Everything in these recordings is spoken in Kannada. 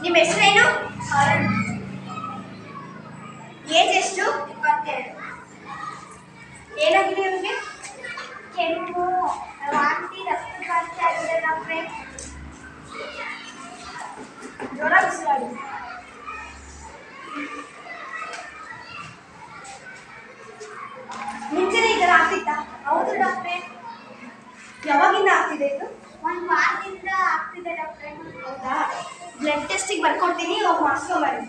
నీ బెస్ట్ నేను ఏ చెస్ట్ ఏనాగి ಕೆಮ್ಮು ವಾಂತಿ ರಕ್ತ ಜಾಸ್ತಿ ಆಗಿದೆಲ್ಲ ಫ್ರೆಂಡ್ಸ್ ಜ್ವರ ಬಿಸಿಲಾಗಿದೆ ಯಾವಾಗಿಂದ ಆಗ್ತಿದೆ ಇದು? ಒಂದು ವಾರದಿಂದ ಆಗ್ತಿದೆ ಡಾಕ್ಟರ್. ಹೌದಾ? ಬ್ಲಡ್ ಟೆಸ್ಟಿಗೆ ಬರ್ಕೊಡ್ತೀನಿ ಅವ್ರು ಮಾಡಿಸ್ಕೊಂಬರಿ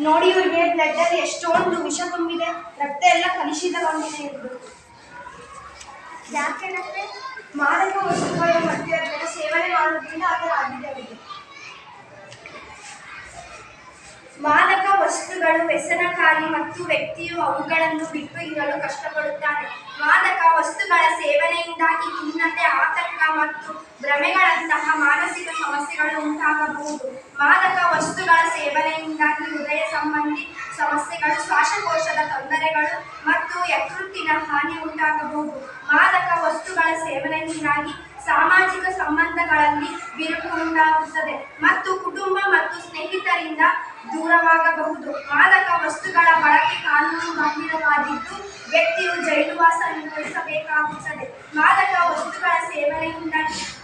ನೋಡಿ ಇವ್ರಿಗೆ ಬ್ಲಡ್ ಅಲ್ಲಿ ಎಷ್ಟೊಂದು ವಿಷ ತುಂಬಿದೆ. ರಕ್ತ ಎಲ್ಲ ಕಲುಷಿತಗೊಂಡಿದೆ ಇವ್ರದ್ದು ಯಾಕೆ ಮಾರಕ ಮಾದಕ ವಸ್ತುಗಳು ಮತ್ತು ಅದನ್ನ ಸೇವನೆ ಮಾದಕ ವಸ್ತುಗಳು ವ್ಯಸನಕಾರಿ ಮತ್ತು ವ್ಯಕ್ತಿಯು ಅವುಗಳನ್ನು ಬಿಟ್ಟು ಇರಲು ಕಷ್ಟಪಡುತ್ತಾನೆ. ಮಾದಕ ವಸ್ತುಗಳ ಸೇವನೆಯಿಂದಾಗಿ ಖಿನ್ನತೆ ಆತಂಕ ಮತ್ತು ಭ್ರಮೆಗಳಂತಹ ಮಾನಸಿಕ ಸಮಸ್ಯೆಗಳು ಉಂಟಾಗಬಹುದು. ಮಾದಕ ವಸ್ತುಗಳ ಸೇವನೆಯಿಂದಾಗಿ ಹೃದಯ ಸಂಬಂಧಿ ಸಮಸ್ಯೆಗಳು, ಶ್ವಾಸಕೋಶದ ತೊಂದರೆಗಳು ಮತ್ತು ಯಕೃತ್ತಿನ ಹಾನಿ ಉಂಟಾಗಬಹುದು. ಮಾದಕ ವಸ್ತುಗಳ ಸೇವನೆಯಿಂದಾಗಿ ಸಾಮಾಜಿಕ ಸಂಬಂಧಗಳಲ್ಲಿ ಬಿರುಕು ಉಂಟಾಗುತ್ತದೆ ಮತ್ತು ಕುಟುಂಬ ಮತ್ತು ಸ್ನೇಹಿತರಿಂದ ದೂರವಾಗಬಹುದು. ಮಾದಕ ವಸ್ತುಗಳ ಬಳಕೆ ಕಾನೂನು ಗಂಭೀರವಾಗಿದ್ದು ವ್ಯಕ್ತಿಯು ಜೈಲುವಾಸ ನಿರ್ವಹಿಸಬೇಕಾಗುತ್ತದೆ. ಮಾದಕ ವಸ್ತುಗಳ ಸೇವನೆಯಿಂದ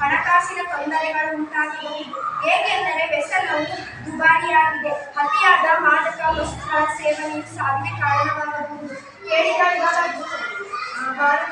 ಹಣಕಾಸಿನ ತೊಂದರೆಗಳು ಉಂಟಾಗಬಹುದು. ಏಕೆಂದರೆ ವ್ಯಸನವು ದುಬಾರಿಯಾಗಿದೆ. ಅತಿಯಾದ ಮಾದಕ ವಸ್ತುಗಳ ಸೇವನೆಯು ಸಾವಿಗೆ ಕಾರಣವಾಗಬಹುದು. ಕೇಳಿದಾಗ ಮಾದಕ